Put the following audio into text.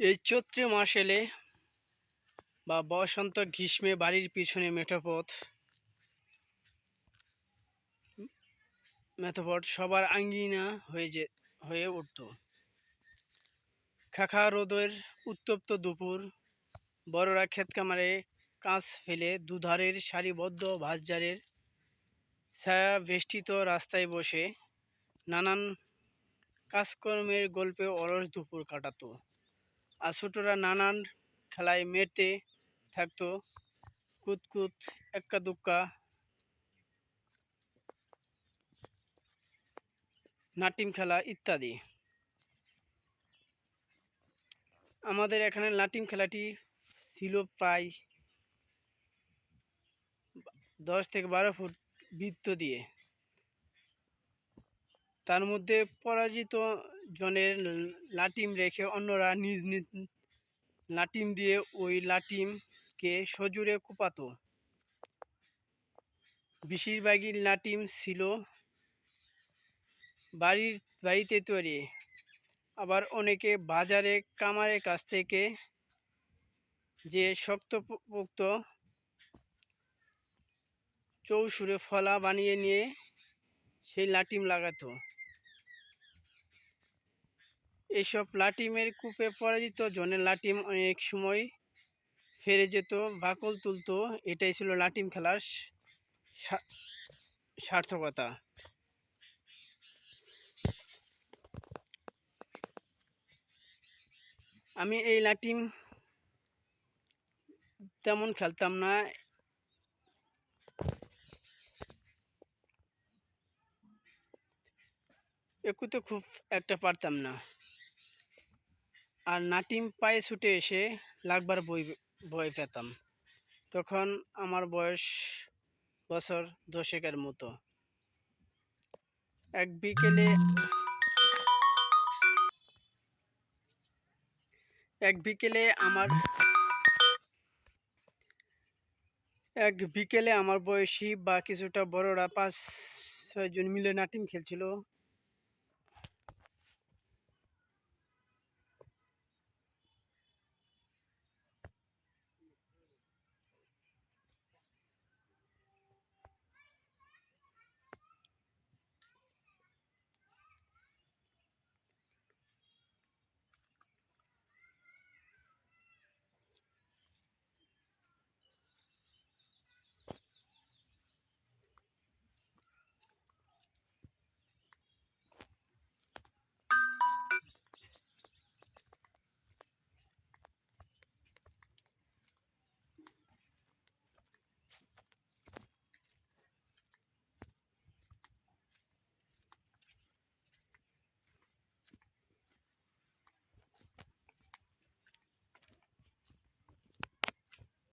এই চৈত্র মাস এলে বা বসন্ত গ্রীষ্মে বাড়ির পিছনে মেঠোপথ মেঠোপথ সবার আঙ্গিনা হয়ে যে, হয়ে উঠত। খাখা রোদের উত্তপ্ত দুপুর, বড়রা ক্ষেত কামারে কাঁচ ফেলে দুধারের সারিবদ্ধ ভাঁজজারের ছায়া বেষ্টিত রাস্তায় বসে নানান কাজকর্মের গল্পে অলস দুপুর কাটাতো। আর ছোটরা নানান খেলায় মেতে থাকতো। কুতকুত এক্কা দুক্কা। নাটিম খেলা ইত্যাদি। আমাদের এখানে লাটিম খেলাটি ছিল প্রায় দশ থেকে বারো ফুট বৃত্ত দিয়ে। তার মধ্যে পরাজিত জনের লাটিম রেখে অন্যরা নিজ নিজ লাটিম দিয়ে ওই লাটিমকে সজোরে কোপাতো। বেশিরভাগই লাটিম ছিল বাড়ির, বাড়িতে তৈরি। আবার অনেকে বাজারে কামারের কাছ থেকে যে শক্তপোক্ত চৌসুরে ফলা বানিয়ে নিয়ে সেই লাটিম লাগাতো। এইসব লাটিমের কূপে পরাজিত জনের লাটিম অনেক সময় ফেরে যেত, বাকল তুলতো। এটাই ছিল লাটিম খেলার সার্থকতা। আমি এই লাটিম তেমন খেলতাম না। একুতে খুব একটা পারতাম না। আর নাটিম পায়ে ছুটে এসে লাগবার বই ভয় পেতাম। তখন আমার বয়স বছর দশেকের মতো। এক বিকেলে এক বিকেলে আমার এক বিকেলে আমার বয়সী বা কিছুটা বড়রা পাঁচ ছয়জন মিলে নাটিম খেলছিল।